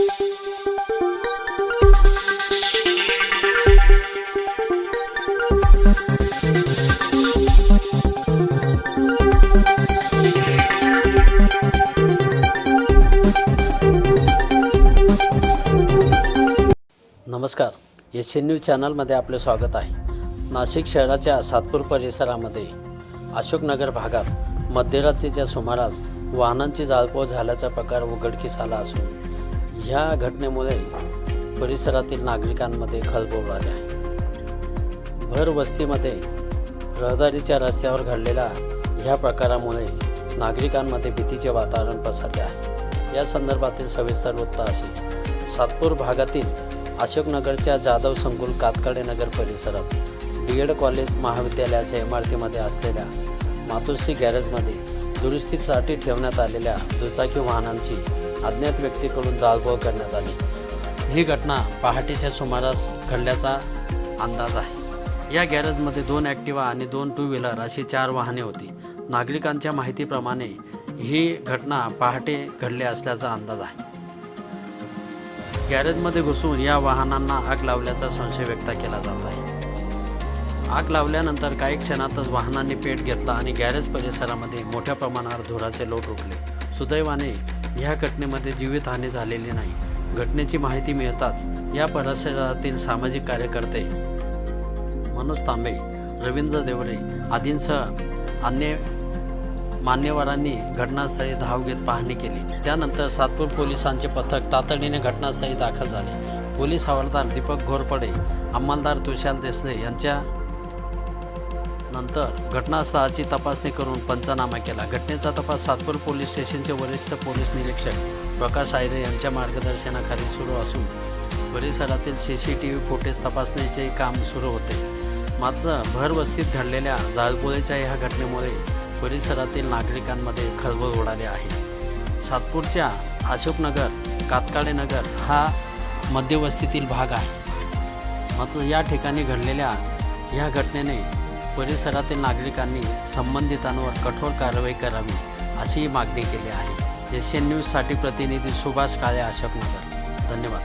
नमस्कार. S N news चॅनलमध्ये आपले स्वागत आहे. नाशिक शहराच्या सातपूर परिसरामध्ये अशोकनगर भागात मध्यरात्रीच्या सुमारास वाहनांची जाळपोळ झाल्याचा प्रकार उघडकीस आला असून ह्या घटनेमुळे परिसरातील नागरिकांमध्ये खळबळ उडाली आहे. भर वस्तीमध्ये रहदारीच्या रस्त्यावर घडलेल्या ह्या प्रकारामुळे नागरिकांमध्ये भीतीचे वातावरण पसरले आहे. या संदर्भातील सविस्तर वृत्त असे सातपूर भागातील अशोकनगरच्या जाधव संकुल कातकडे नगर परिसरात बी एड कॉलेज महाविद्यालयाच्या इमारतीमध्ये असलेल्या मातोश्री गॅरेजमध्ये दुरुस्तीसाठी ठेवण्यात आलेल्या दुचाकी वाहनांची अज्ञात व्यक्तीकडून जाळपोळ करण्यात आली. ही घटना पहाटेच्या सुमारास घडल्याचा अंदाज आहे. या गॅरेजमध्ये दोन ॲक्टिवा आणि दोन टू व्हीलर अशी चार वाहने होती. नागरिकांच्या माहितीप्रमाणे ही घटना पहाटे घडली असल्याचा अंदाज आहे. गॅरेजमध्ये घुसून या वाहनांना आग लावल्याचा संशय व्यक्त केला जात आहे. आग लावल्यानंतर काही क्षणातच वाहनांनी पेट घेतला आणि गॅरेज परिसरामध्ये मोठ्या प्रमाणावर धुराचे लोट उठले. सुदैवाने ह्या घटनेमध्ये जीवितहानी झालेली नाही. घटनेची माहिती मिळताच या परिसरातील सामाजिक कार्यकर्ते मनोज तांबे रवींद्र देवरे आदींसह अन्य मान्यवरांनी घटनास्थळी धाव घेत पाहणी केली. त्यानंतर सातपूर पोलिसांचे पथक तातडीने घटनास्थळी दाखल झाले. पोलीस हवालदार दीपक घोरपडे अंमलदार तुषार देसले यांच्या नंतर घटनास्थळाची तपासणी करून पंचनामा केला. घटनेचा तपास सातपूर पोलीस स्टेशनचे वरिष्ठ पोलीस निरीक्षक प्रकाश आयरे यांच्या मार्गदर्शनाखाली सुरू असून परिसरातील C C T V footage तपासणीचे काम सुरू होते. मात्र भरवस्तीत घडलेल्या जाळपोळीच्या ह्या घटनेमुळे परिसरातील नागरिकांमध्ये खळबळ उडाली आहे. सातपूरच्या अशोकनगर कातकाडे नगर हा मध्यवस्तीतील भाग आहे. मात्र या ठिकाणी घडलेल्या ह्या घटनेने परिसरातील नागरिकांनी संबंधितांवर कठोर कारवाई करावी अशी मागणी केली आहे. एस एन न्यूजसाठी प्रतिनिधी सुभाष काळे अशोकनगर. धन्यवाद.